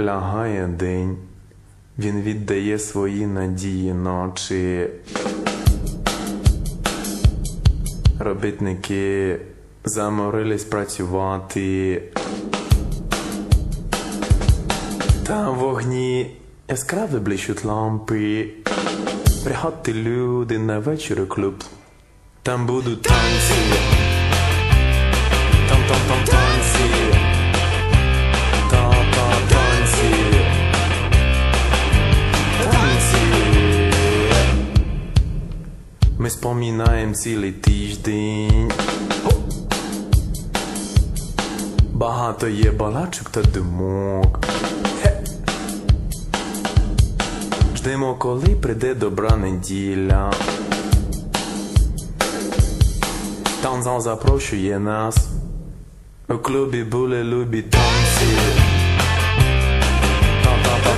Лягає день, він віддає свої надії ночі. Робітники заморились працювати. Там вогні яскраво блищуть лампи. Приходьте люди на вечір клуб. Там будуть танці. Ми спомінаємо цілий тиждень. Багато є балачок та думок. Ждемо, коли прийде добра неділя. Танзан запрошує нас. У клубі були любі танці. Та-та-та